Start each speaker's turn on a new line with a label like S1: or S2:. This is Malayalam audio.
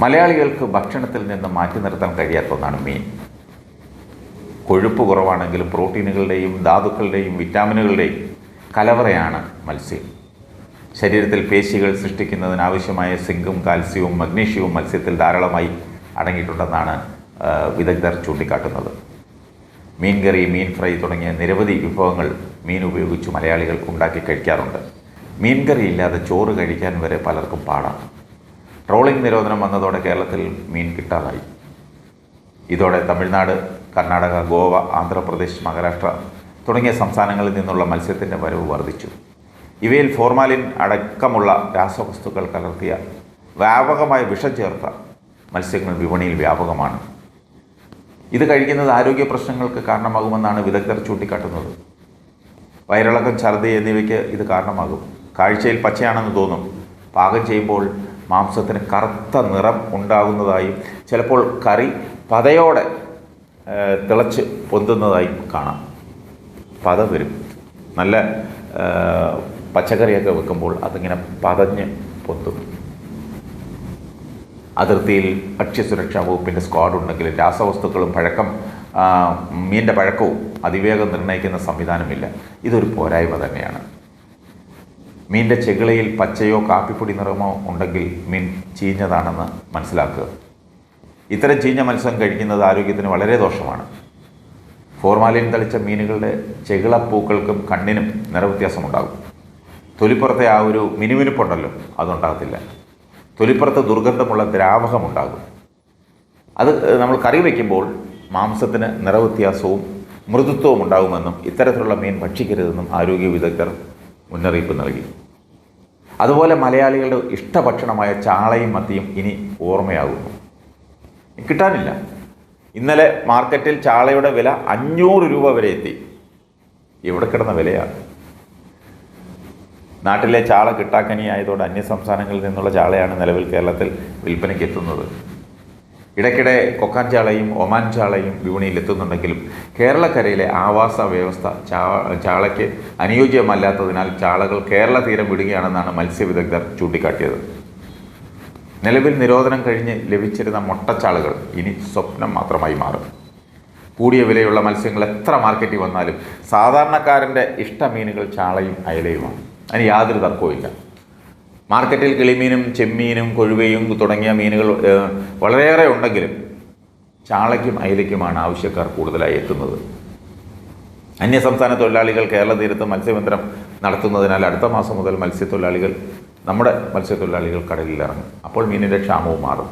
S1: മലയാളികൾക്ക് ഭക്ഷണത്തിൽ നിന്ന് മാറ്റി നിർത്താൻ കഴിയാത്ത ഒന്നാണ് മീൻ. കൊഴുപ്പ് കുറവാണെങ്കിലും പ്രോട്ടീനുകളുടെയും ധാതുക്കളുടെയും വിറ്റാമിനുകളുടെയും കലവറയാണ് മത്സ്യം. ശരീരത്തിൽ പേശികൾ സൃഷ്ടിക്കുന്നതിനാവശ്യമായ സിങ്കും കാൽസ്യവും മഗ്നീഷ്യവും മത്സ്യത്തിൽ ധാരാളമായി അടങ്ങിയിട്ടുണ്ടെന്നാണ് വിദഗ്ധർ ചൂണ്ടിക്കാട്ടുന്നത്. മീൻ കറി മീൻ ഫ്രൈ തുടങ്ങിയ നിരവധി വിഭവങ്ങൾ മീൻ ഉപയോഗിച്ച് മലയാളികൾ ഉണ്ടാക്കി കഴിക്കാറുണ്ട്. മീൻ കറി ഇല്ലാതെ ചോറ് കഴിക്കാൻ വരെ പലർക്കും പാടാണ്. ട്രോളിംഗ് നിരോധനം വന്നതോടെ കേരളത്തിൽ മീൻ കിട്ടാതായി. ഇതോടെ തമിഴ്നാട് കർണാടക ഗോവ ആന്ധ്രാപ്രദേശ് മഹാരാഷ്ട്ര തുടങ്ങിയ സംസ്ഥാനങ്ങളിൽ നിന്നുള്ള മത്സ്യത്തിന്റെ വരവ് വർദ്ധിച്ചു. ഇവയിൽ ഫോർമാലിൻ അടക്കമുള്ള രാസവസ്തുക്കൾ കലർത്തിയ വ്യാപകമായ വിഷം ചേർത്ത മത്സ്യങ്ങൾ വിപണിയിൽ വ്യാപകമാണ്. ഇത് കഴിക്കുന്നത് ആരോഗ്യ പ്രശ്നങ്ങൾക്ക് കാരണമാകുമെന്നാണ് വിദഗ്ധർ ചൂണ്ടിക്കാട്ടുന്നത്. വയറിളക്കം ഛർദി എന്നിവയ്ക്ക് ഇത് കാരണമാകും. കാഴ്ചയിൽ പച്ചയാണെന്ന് തോന്നും. പാകം ചെയ്യുമ്പോൾ മാംസത്തിന് കറുത്ത നിറം ഉണ്ടാകുന്നതായും ചിലപ്പോൾ കറി പതയോടെ തിളച്ച് പൊന്തുന്നതായും കാണാം. പത വരും. നല്ല പച്ചക്കറിയൊക്കെ വെക്കുമ്പോൾ അതിങ്ങനെ പതഞ്ഞ് പൊന്തും. അതിർത്തിയിൽ ഭക്ഷ്യസുരക്ഷാ വകുപ്പിന്റെ സ്ക്വാഡ് ഉണ്ടെങ്കിൽ രാസവസ്തുക്കളും പഴക്കം മീന്റെ പഴക്കവും അതിവേഗം നിർണയിക്കുന്ന സംവിധാനമില്ല. ഇതൊരു പോരായ്മ തന്നെയാണ്. മീനിന്റെ ചെകിളയിൽ പച്ചയോ കാപ്പിപ്പൊടി നിറമോ ഉണ്ടെങ്കിൽ മീൻ ചീഞ്ഞതാണെന്ന് മനസ്സിലാക്കുക. ഇത്തരം ചീഞ്ഞ മത്സ്യം കഴിക്കുന്നത് ആരോഗ്യത്തിന് വളരെ ദോഷമാണ്. ഫോർമാലിൻ തളിച്ച മീനുകളുടെ ചെകിളപ്പൂക്കൾക്കും കണ്ണിനും നിറവ്യത്യാസമുണ്ടാകും. തൊലിപ്പുറത്തെ ആ ഒരു മിനുമിനുപ്പുണ്ടല്ലോ അതുണ്ടാകത്തില്ല. തൊലിപ്പുറത്ത് ദുർഗന്ധമുള്ള ദ്രാവകമുണ്ടാകും. അത് നമ്മൾ കറി വയ്ക്കുമ്പോൾ മാംസത്തിന് നിറവ്യത്യാസവും മൃദുത്വവും ഉണ്ടാകുമെന്നും ഇത്തരത്തിലുള്ള മീൻ ഭക്ഷിക്കരുതെന്നും ആരോഗ്യ വിദഗ്ധർ മുന്നറിയിപ്പ് നൽകി. അതുപോലെ മലയാളികളുടെ ഇഷ്ടഭക്ഷണമായ ചാളയും മത്തിയും ഇനി ഓർമ്മയാകുന്നു. കിട്ടാനില്ല. ഇന്നലെ മാർക്കറ്റിൽ ചാളയുടെ വില അഞ്ഞൂറ് രൂപ വരെ എത്തി. ഇവിടെ കിടന്ന വിലയാണ്. നാട്ടിലെ ചാള കിട്ടാക്കനിയായതോടെ അന്യസംസ്ഥാനങ്ങളിൽ നിന്നുള്ള ചാളയാണ് നിലവിൽ കേരളത്തിൽ വിൽപ്പനയ്ക്ക് എത്തുന്നത്. ഇടയ്ക്കിടെ കൊക്കാൻ ചാളയും ഒമാൻ ചാളയും വിപണിയിൽ എത്തുന്നുണ്ടെങ്കിലും കേരളക്കരയിലെ ആവാസ വ്യവസ്ഥ ചാ ചാളയ്ക്ക് അനുയോജ്യമല്ലാത്തതിനാൽ ചാളകൾ കേരള തീരം വിടുകയാണെന്നാണ് മത്സ്യവിദഗ്ധർ ചൂണ്ടിക്കാട്ടിയത്. നിലവിൽ നിരോധനം കഴിഞ്ഞ് ലഭിച്ചിരുന്ന മുട്ടച്ചാളുകൾ ഇനി സ്വപ്നം മാത്രമായി മാറും. കൂടിയ വിലയുള്ള മത്സ്യങ്ങൾ എത്ര മാർക്കറ്റിൽ വന്നാലും സാധാരണക്കാരന്റെ ഇഷ്ടമീനുകൾ ചാളയും അയലയുമാണ്. അതിന് യാതൊരു തർക്കവുമില്ല. മാർക്കറ്റിൽ കിളിമീനും ചെമ്മീനും കൊഴുവയും തുടങ്ങിയ മീനുകൾ വളരെയേറെ ഉണ്ടെങ്കിലും ചാളയ്ക്കും അയലയ്ക്കുമാണ് ആവശ്യക്കാർ കൂടുതലായി എത്തുന്നത്. അന്യസംസ്ഥാന തൊഴിലാളികൾ കേരള തീരത്ത് മത്സ്യബന്ധനം നടത്തുന്നതിനാൽ അടുത്ത മാസം മുതൽ മത്സ്യത്തൊഴിലാളികൾ നമ്മുടെ മത്സ്യത്തൊഴിലാളികൾ കടലിൽ ഇറങ്ങും. അപ്പോൾ മീനിന്റെ ക്ഷാമവും മാറും.